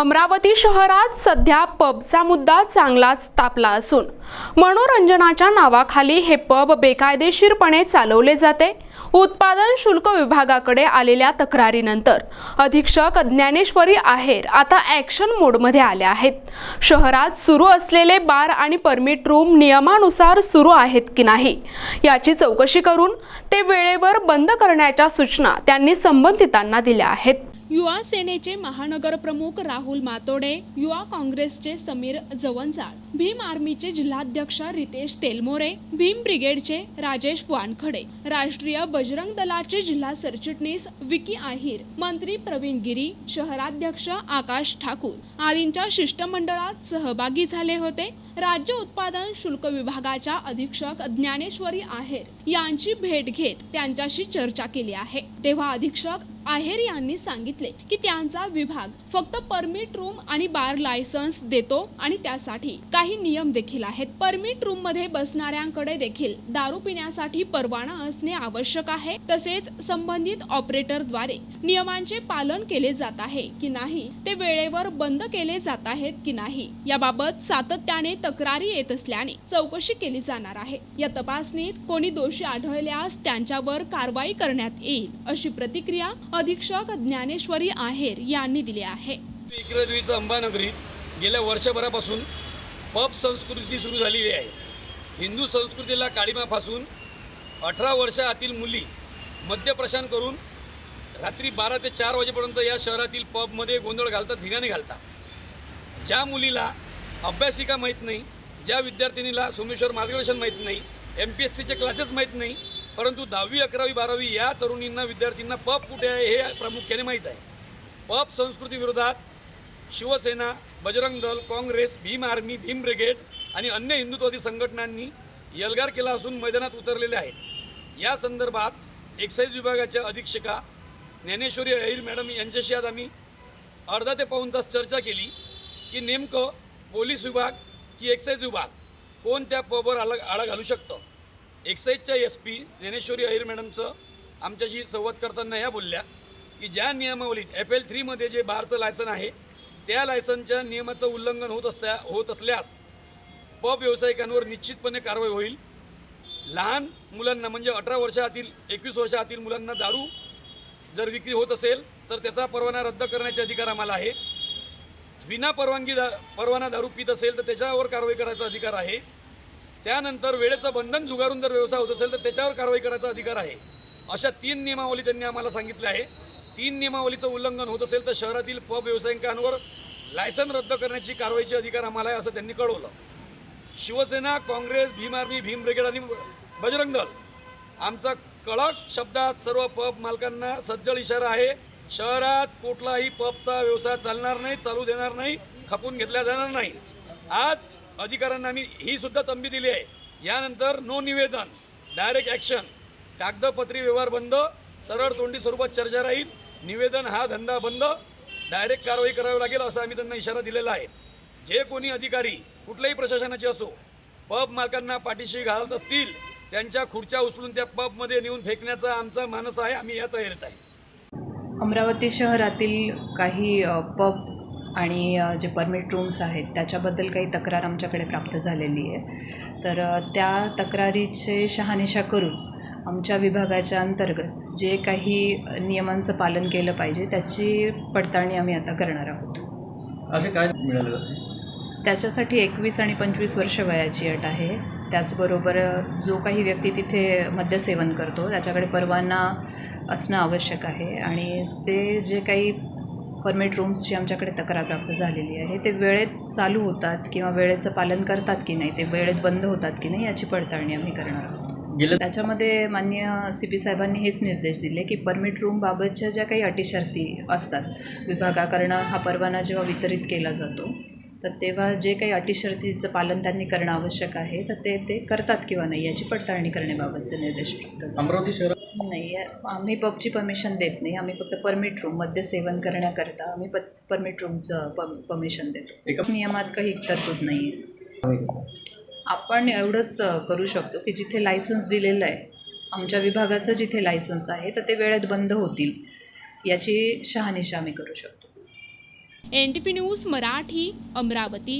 अमरावती शहरात सध्या पबचा मुद्दा चांगलाच तापला असून मनोरंजनाच्या नावाखाली हे पब बेकायदेशीरपणे चालवले जाते. उत्पादन शुल्क विभागाकडे आलेल्या तक्रारीनंतर अधीक्षक ज्ञानेश्वरी आहेर आता ॲक्शन मोडमध्ये आले आहेत. शहरात सुरू असलेले बार आणि परमिट रूम नियमानुसार सुरू आहेत की नाही याची चौकशी करून ते वेळेवर बंद करण्याच्या सूचना त्यांनी संबंधितांना दिल्या आहेत. युवा सेनेचे महानगर प्रमुख राहुल मातोडे युवा काँग्रेसचे समीर जवंजाळ भीम आर्मीचे जिल्हाध्यक्ष रितेश तेलमोरे भीम ब्रिगेडचे राजेश वानखडे राष्ट्रीय बजरंग दलाचे जिल्हा सरचिटणीस विकी आहिर मंत्री प्रवीण गिरी शहराध्यक्ष आकाश ठाकूर आदींच्या शिष्टमंडळात सहभागी झाले होते. राज्य उत्पादन शुल्क विभागाच्या अधीक्षक ज्ञानेश्वरी आहेर यांची भेट घेत त्यांच्याशी चर्चा केली आहे. तेव्हा अधीक्षक आहेर यांनी सांगितले की त्यांचा विभाग फक्त परमिट रूम आणि बार लायसन्स देतो आणि त्यासाठी काही नियम देखील आहेत. परमिट रूममध्ये बसणाऱ्यांकडे देखील दारू पिण्यासाठी परवाना असणे आवश्यक आहे. तसेच संबंधित ऑपरेटरद्वारे नियमांचे पालन केले जात आहे की नाही ते वेळेवर बंद केले जात आहेत की नाही याबाबत सातत्याने तक्रारी येत असल्याने चौकशी केली जाणार आहे. या तपासणीत कोणी दोषी आढळल्यास त्यांच्यावर कारवाई करण्यात येईल अशी प्रतिक्रिया अधीक्षक ज्ञानेश्वरी आहेर यांनी दिली आहे. विक्रेतवीचं अंबानगरीत गेल्या वर्षभरापासून पब संस्कृती सुरू झालेली आहे. हिंदू संस्कृतीला काळीमा फासून अठरा वर्षातील मुली मद्यप्रशान करून रात्री बारा ते चार वाजेपर्यंत या शहरातील पबमध्ये गोंधळ घालतात धिगाणे घालतात. ज्या मुलीला अभ्यासिका माहीत नाही ज्या विद्यार्थिनीला सोमेश्वर मार्गदर्शन माहीत नाही एम पी एस सीचे क्लासेस माहीत नाही परंतु दहावी अकरावी बारावी या तरुणींना विद्यार्थ्यांना पब कुठे आहे हे प्रामुख्याने माहीत आहे. Pub संस्कृतीविरोधात Shivsena Bajrang Dal Congress Bhim Army Bhim Brigade आणि अन्य हिंदुत्ववादी संघटनांनी यलगार केला असून मैदानात उतरलेले आहेत. या संदर्भात एक्साईज विभागाच्या अधीक्षका ज्ञानेश्वरी अहिर मॅडम यांच्याशी आज आम्ही अर्धा ते पाऊण तास चर्चा केली की नेमकं पोलीस विभाग की एक्साईज विभाग कोण त्या पबवर आला आळा घालू शकतं? एक्साईजच्या एस पी ज्ञानेश्वरी अहिर मॅडमचं आमच्याशी संवाद करताना या बोलल्या की ज्या नियमावलीत एफ एल थ्रीमध्ये जे बारचं लायसन आहे त्या लायसनच्या नियमाचं उल्लंघन होत असल्या होत असल्यास पब व्यावसायिकांवर निश्चितपणे कारवाई होईल. लहान मुलांना म्हणजे अठरा वर्षातील एकवीस वर्षातील मुलांना दारू जर विक्री होत असेल तर त्याचा परवाना रद्द करण्याचे अधिकार आम्हाला आहे. विना परवानगी दा परवाना दारू पित असेल तर त्याच्यावर कारवाई करायचा अधिकार आहे. त्यानंतर वेळेचं बंधन झुगारून जर व्यवसाय होत असेल तर त्याच्यावर कारवाई करायचा अधिकार आहे. अशा तीन नियमावली त्यांनी आम्हाला सांगितल्या आहे. तीन नियमावलीचं उल्लंघन होत असेल तर शहरातील पब व्यावसायिकांवर लायसन रद्द करण्याची कारवाईचे अधिकार आम्हाला आहे असं त्यांनी कळवलं. Shivsena Congress Bhim Army Bhim Brigade आणि बजरंग दल. आमचा कडक शब्दात सर्व पब मालकांना सज्जळ इशारा आहे. शहरात कुठलाही पबचा व्यवसाय चालणार नाही चालू देणार नाही खपून घेतला जाणार नाही. आज अधिकाऱ्यांना आम्ही ही सुद्धा तंबी दिली आहे. यानंतर नो निवेदन डायरेक्ट ॲक्शन कागदपत्री व्यवहार बंद सरळ तोंडी स्वरूपात चर्चा राहील निवेदन हा धंदा बंद डायरेक्ट कारवाई करावी लागेल असा आम्ही त्यांना इशारा दिलेला आहे. जे कोणी अधिकारी कुठल्याही प्रशासनाचे असो पब मालकांना पाठीशी घालत असतील त्यांच्या खुर्च्या उचलून त्या पबमध्ये नेऊन फेकण्याचा आमचा मानस आहे आम्ही या तयारीत आहे. अमरावती शहरातील काही पब आणि जे परमिट रूम्स आहेत त्याच्याबद्दल काही तक्रार आमच्याकडे प्राप्त झालेली आहे. तर त्या तक्रारीचे शहानिशा करून आमच्या विभागाच्या अंतर्गत जे काही नियमांचं पालन केलं पाहिजे त्याची पडताळणी आम्ही आता करणार आहोत. असे काय मिळालं? त्याच्यासाठी एकवीस आणि पंचवीस वर्ष वयाची अट आहे. त्याचबरोबर जो काही व्यक्ती तिथे मद्यसेवन करतो त्याच्याकडे परवाना असणं आवश्यक आहे. आणि ते जे काही परमिट रूम्सची आमच्याकडे तक्रार प्राप्त झालेली आहे ते वेळेत चालू होतात किंवा वेळेचं पालन करतात की नाही ते वेळेत बंद होतात की नाही याची पडताळणी आम्ही करणार आहोत. त्याच्यामध्ये मान्य सी पी साहेबांनी हेच निर्देश दिले की परमिट रूमबाबतच्या ज्या काही अटी शर्ती असतात विभागाकडनं हा परवाना जेव्हा वितरित केला जातो तर तेव्हा जे काही अटी शर्तीचं पालन त्यांनी करणं आवश्यक आहे तर ते ते करतात किंवा नाही याची पडताळणी करण्याबाबतचे निर्देश. अमरावती शहरात नाही आम्ही पबची परमिशन देत नाही. आम्ही फक्त परमिट रूममध्ये सेवन करण्याकरता आम्ही प परमिट रूमचं प परमिशन देतो. नियमात काही तरतूद नाही. आहे आपण एवढंच करू शकतो की जिथे लायसन्स दिलेलं आहे आमच्या विभागाचं जिथे लायसन्स आहे तर ते वेळेत बंद होतील याची शहानिशा आम्ही करू शकतो. N T P news Marathi Amravati.